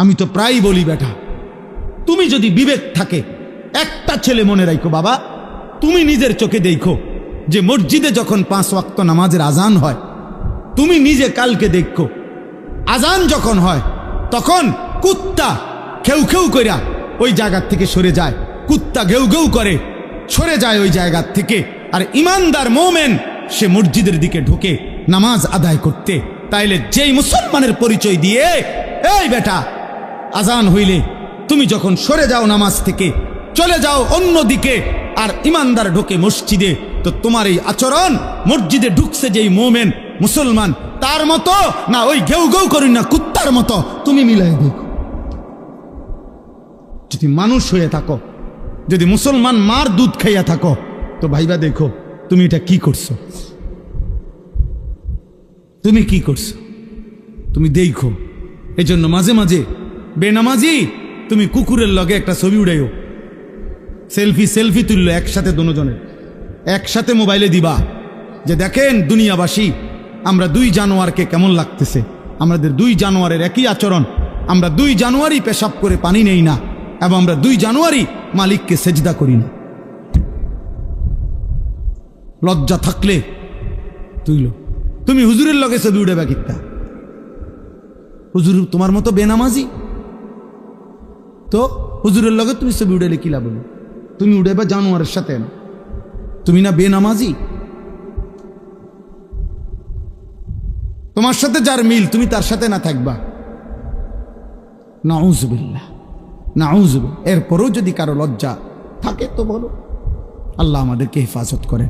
আমি তো প্রায় বলি, বেটা, তুমি যদি বিবেক থাকে, একটা ছেলে মনে রাখো বাবা, তুমি নিজের চোখে দেখো যে মসজিদে যখন পাঁচ ওয়াক্ত নামাজের আজান হয়, তুমি নিজে কালকে দেখো, আজান যখন হয়, তখন কুত্তা খেউ খেউ কইরা ওই জায়গার থেকে সরে যায়, কুত্তা ঘেউ ঘেউ করে সরে যায় ওই জায়গার থেকে, আর ইমানদার মোমেন সে মসজিদের দিকে ঢুকে নামাজ আদায় করতে, তাইলে যেই মুসলমানের পরিচয় দিয়ে, এই বেটা আজান হইলে তুমি যখন সরে যাও নামাজ থেকে, চলে যাও অন্য দিকে আর ইমানদার ঢোকে মসজিদে, তো তোমার এই আচরণ মসজিদে ঢুকছে যেই মোমেন, মুসলমান, তার মতো, না ওই ঘেউ ঘেউ করি না, কুত্তার মতো, তুমি মিলাই দেখো। যদি মানুষ হয়ে থাকো, যদি মুসলমান মার দুধ খাইয়া থাকো, তো ভাইবা দেখো, তুমি এটা কি করছ? তুমি কি করছ? তুমি দেখো এই জন্য মাঝে মাঝে বেনামাজি, তুমি কুকুরের লগে একটা ছবি উড়াইও। সেলফি সেলফি তুললো একসাথে দুজনের একসাথে মোবাইলে দিবা। যে দেখেন দুনিয়াবাসী, আমরা দুই জানোয়ারকে কেমন লাগতেছে। আমাদের দুই জানোয়ারের একই আচরণ। আমরা দুই জানুয়ারি পেশাব করে পানি নেই না। এবং আমরা দুই জানুয়ারি মালিককে সেজদা করি না। লজ্জা থাকলে তুইল। তুমি হুজুরের লগে ছবি উঠে কিত্তা? হুজুর তোমার মতো বেনামাজি? তো হুজুরের লগে তুমি ছবি উড়াইলে কি লাভ হলো? তুমি উড়াইবা জানোয়ারের সাথে। তুমি না বেনামাজি? তোমার সাথে যার মিল, তুমি তার সাথে না থাকবা। নাউজবিল্লাহ নাউজব এরপরও যদি কারও লজ্জা থাকে তো বলো। আল্লাহ আমাদেরকে হেফাজত করেন।